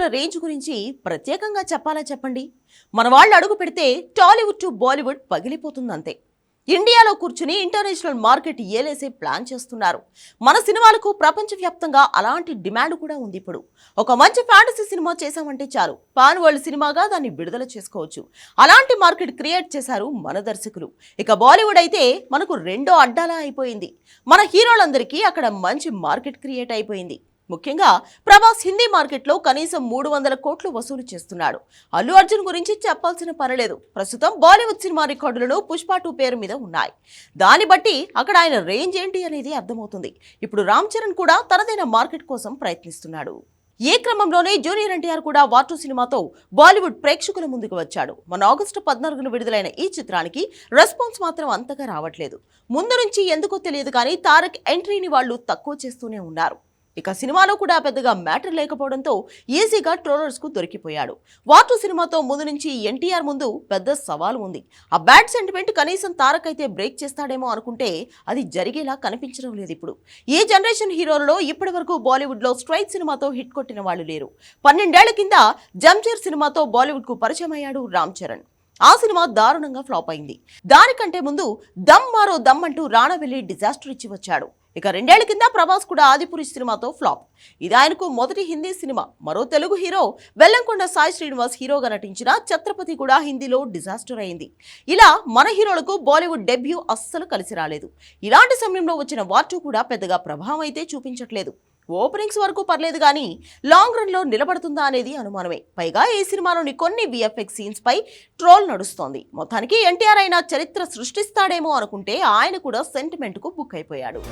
హీరోల రేంజ్ గురించి ప్రత్యేకంగా చెప్పాలా చెప్పండి? మన వాళ్ళు అడుగు పెడితే టాలీవుడ్ టు బాలీవుడ్ పగిలిపోతుందంతే. ఇండియాలో కూర్చుని ఇంటర్నేషనల్ మార్కెట్ ఏలేసే ప్లాన్ చేస్తున్నారు. మన సినిమాలకు ప్రపంచవ్యాప్తంగా అలాంటి డిమాండ్ కూడా ఉంది ఇప్పుడు. ఒక మంచి ఫ్యాంటసీ సినిమా చేశామంటే చాలు. పాన్ వరల్డ్ సినిమాగా దాన్ని విడుదల చేసుకోవచ్చు. అలాంటి మార్కెట్ క్రియేట్ చేశారు మన దర్శకులు. ఇక బాలీవుడ్ అయితే మనకు రెండో అడ్డాలా అయిపోయింది. మన హీరోలందరికీ అక్కడ మంచి మార్కెట్ క్రియేట్ అయిపోయింది. ముఖ్యంగా ప్రభాస్ హిందీ మార్కెట్లో కనీసం మూడు వందల కోట్లు వసూలు చేస్తున్నాడు. అల్లు అర్జున్ గురించి చెప్పాల్సిన పనిలేదు ప్రస్తుతం బాలీవుడ్ సినిమా రికార్డులను పుష్ప టూ పేరు మీద ఉన్నాయి. దాన్ని బట్టి అక్కడ ఆయన రేంజ్ ఏంటి అనేది అర్థమవుతుంది. ఇప్పుడు రామ్ చరణ్ కూడా తనదైన మార్కెట్ కోసం ప్రయత్నిస్తున్నాడు. ఏ క్రమంలోనే జూనియర్ ఎన్టీఆర్ కూడా వార్టు సినిమాతో బాలీవుడ్ ప్రేక్షకుల ముందుకు వచ్చాడు. మన ఆగస్టు పద్నాలుగున విడుదలైన ఈ చిత్రానికి రెస్పాన్స్ మాత్రం అంతగా రావట్లేదు. ముందు నుంచి ఎందుకో తెలియదు కానీ తారక్ ఎంట్రీని వాళ్ళు తక్కువ చేస్తూనే ఉన్నారు. ఇక సినిమాలో కూడా పెద్దగా మ్యాటర్ లేకపోవడంతో ఈజీగా ట్రోలర్స్కు దొరికిపోయాడు. వాటు సినిమాతో ముందు నుంచి ఎన్టీఆర్ ముందు పెద్ద సవాల్ ఉంది. ఆ బ్యాడ్ సెంటిమెంట్ కనీసం తారక్ అయితే బ్రేక్ చేస్తాడేమో అనుకుంటే అది జరిగేలా కనిపించడం లేదు ఇప్పుడు. ఏ జనరేషన్ హీరోలలో ఇప్పటి వరకు బాలీవుడ్లో స్ట్రైట్ సినిమాతో హిట్ కొట్టిన వాళ్ళు లేరు. పన్నెండేళ్ళ కింద జంజర్ సినిమాతో బాలీవుడ్కు పరిచయం అయ్యాడు రామ్ చరణ్. ఆ సినిమా దారుణంగా ఫ్లాప్ అయింది. దానికంటే ముందు దమ్ మారో దమ్ అంటూ రాణవెల్లి డిజాస్టర్ ఇచ్చి వచ్చాడు ఇక రెండేళ్ళ కింద ప్రభాస్ కూడా ఆదిపురి సినిమాతో ఫ్లాప్. ఇది ఆయనకు మొదటి హిందీ సినిమా. మరో తెలుగు హీరో వెల్లంకొండ సాయి శ్రీనివాస్ హీరోగా నటించిన ఛత్రపతి కూడా హిందీలో డిజాస్టర్ అయింది. ఇలా మన హీరోలకు బాలీవుడ్ డెబ్యూ అస్సలు కలిసి రాలేదు. ఇలాంటి సమయంలో వచ్చిన వార్టు కూడా పెద్దగా ప్రభావం అయితే చూపించట్లేదు. ఓపెనింగ్స్ వరకు పర్లేదు కానీ లాంగ్ రన్లో నిలబడుతుందా అనేది అనుమానమే. పైగా ఈ సినిమాలోని కొన్ని విఎఫ్ఎక్స్ సీన్స్పై ట్రోల్ నడుస్తోంది. మొత్తానికి ఎన్టీఆర్ అయినా చరిత్ర సృష్టిస్తాడేమో అనుకుంటే ఆయన కూడా సెంటిమెంట్కు బుక్ అయిపోయాడు.